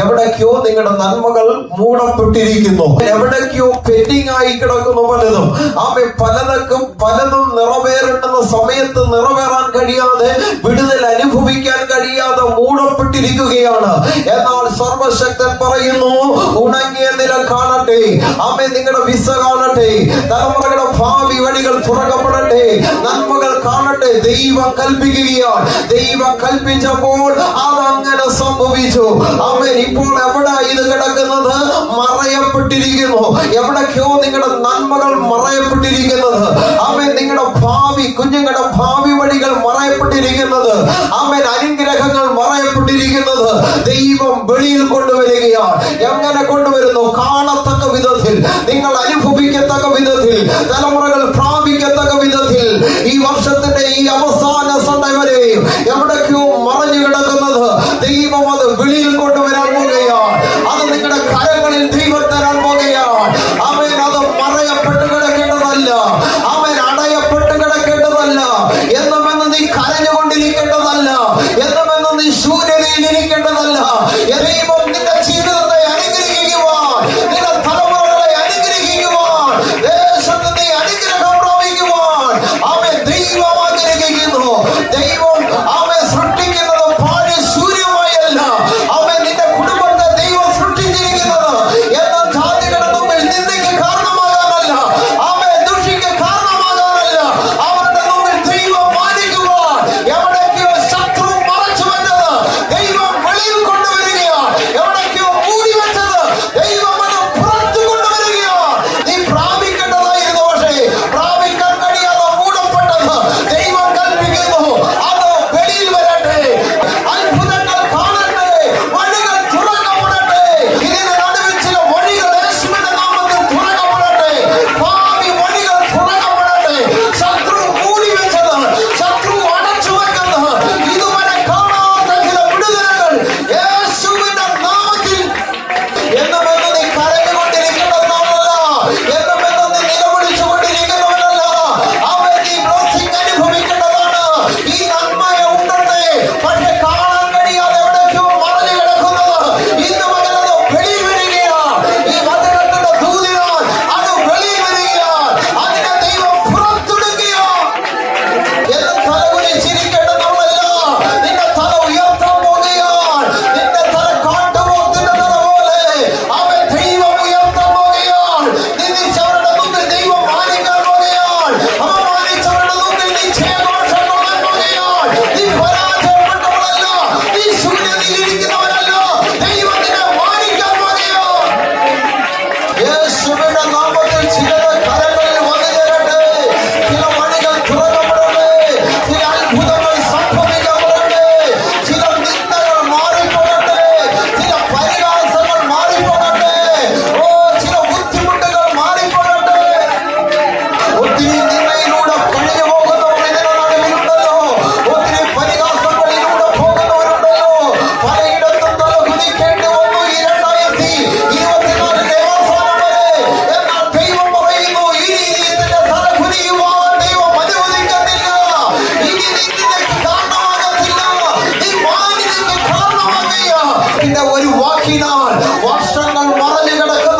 എവിടേക്കോ നിങ്ങളുടെ നന്മകൾ മൂടപ്പെട്ടിരിക്കുന്നു. എവിടേക്കോ പെൻഡിങ് ആയി കിടക്കുന്നു പലതും. ആമെ പലതൊക്കെ പലതും നിറവേറേണ്ടുന്ന സമയത്ത് നിറവേറാൻ കഴിയാതെ വിടുതൽ അനുഭവിക്കാൻ കഴിയാതെ മൂടപ്പെട്ടിരിക്കുകയാണ്. എന്നാൽ സർവശക്തൻ പറയുന്നു ഉണങ്ങിയ നില കാണട്ടെ. അമ്മ നിങ്ങളുടെ വിസ കാണട്ടെ. തലമുറകളുടെ ഭാവി വഴികൾ തുറക്കപ്പെടട്ടെ നന്മകൾ കാണട്ടെ. ദൈവം കൽപ്പിക്കുകയാണ്. ദൈവം കൽപ്പിച്ചപ്പോൾ അതങ്ങനെ സംഭവിച്ചു. അമ്മ ഇപ്പോൾ എവിടെ ഇത് കിടക്കുന്നത്? മറയപ്പെട്ടിരിക്കുന്നു. എവിടൊക്കെയോ നിങ്ങളുടെ നന്മകൾ മറയപ്പെട്ടിരിക്കുന്നത്. അമ്മ പറയുന്നു കാണത്തക്ക വിധത്തിൽ നിങ്ങൾ അനുഭവിക്കത്തക്ക വിധത്തിൽ തലമുറകൾ പ്രാപിക്കത്തക്ക വിധത്തിൽ ഈ വർഷത്തിന്റെ ഈ അവസാന സണ്ട വരെയും എവിടേക്കോ മറഞ്ഞു കിടക്കുന്നത് ദൈവം അത് വിളിയിൽ കൊണ്ടുവരാൻ പോകുകയാണ് ദൈവത്തിന്റെ ഒരു വാക്കിനാൽ വർഷങ്ങൾ മറഞ്ഞു കിടക്കുന്നു